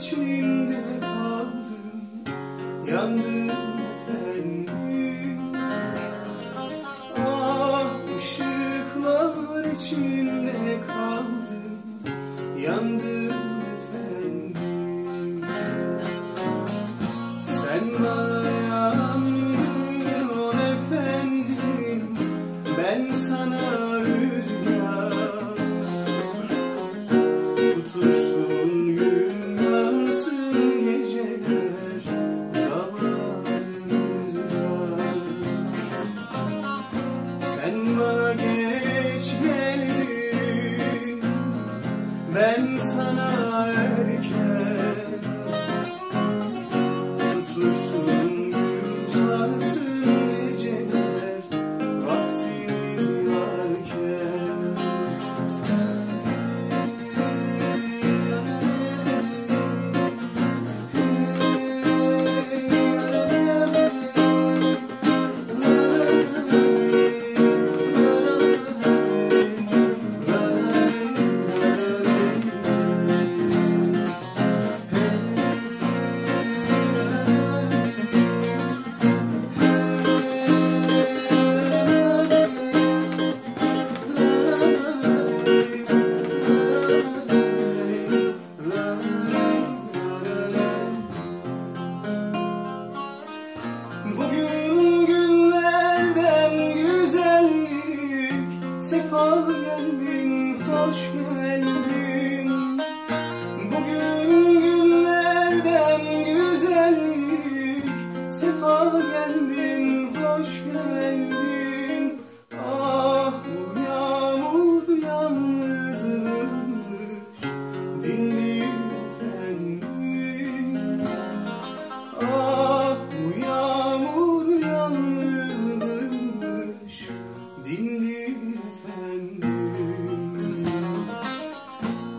içimde kaldım Yandım efendim. Ah ışıklar içinde kaldım Yandım efendim. Sen var Ben sana erken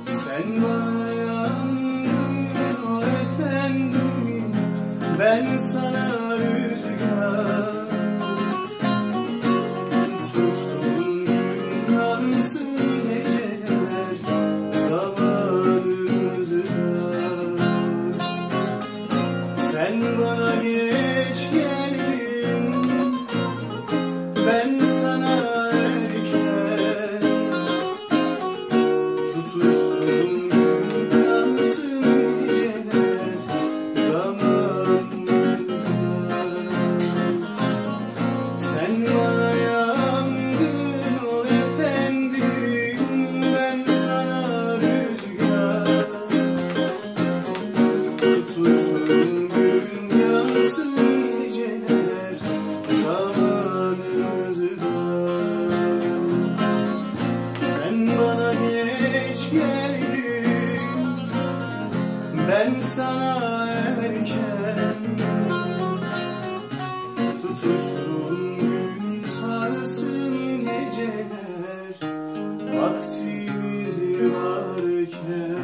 Sen bana efendim? Ben sana sana erken. Tutuştuğun gün sarsın geceler Vaktimiz varken.